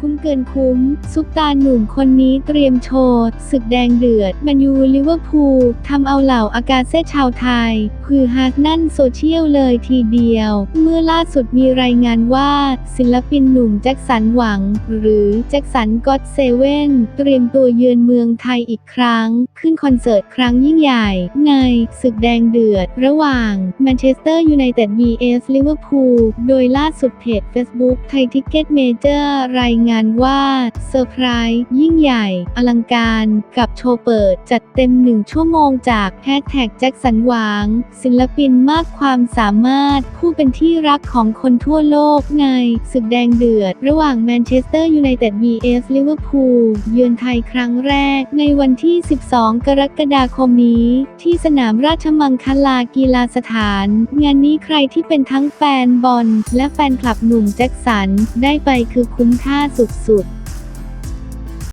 คุ้มเกินคุ้ม ซุปตาหนุ่มคนนี้เตรียมโชว์ศึกแดงเดือดแมนยูลิเวอร์พูลทำเอาเหล่าอากาเซ่ชาวไทย คือฮาสนั่นโซเชียลเลยทีเดียว เมื่อล่าสุดมีรายงานว่า ศิลปินหนุ่มแจ็คสันหวัง หรือแจ็คสันก็อตเซเว่นเตรียมตัวเยือนเมืองไทยอีกครั้ง ขึ้นคอนเสิร์ตครั้งยิ่งใหญ่ ในศึกแดงเดือด ระหว่างแมนเชสเตอร์ยูไนเต็ด vs ลิเวอร์พูลโดยล่าสุดเพจ Facebook ไทยทิกเก็ตเมเจอร์รายงานงานว่าเซอร์ไพรส์ยิ่งใหญ่ อลังการกับโชว์เปิดจัดเต็มหนึ่งชั่วโมงจากแฮชแท็กแจ็คสันหวังศิลปินมากความสามารถ ผู้เป็นที่รักของคนทั่วโลกในศึกแดงเดือด ระหว่างแมนเชสเตอร์ยูไนเต็ด vs ลิเวอร์พูลเยือนไทยครั้งแรก ในวันที่ 12 กรกฎาคมนี้ ที่สนามราชมังคลากีฬาสถาน งานนี้ใครที่เป็นทั้งแฟนบอลและแฟนคลับหนุ่มแจ็คสันได้ไปคือคุ้มค่าสุดๆ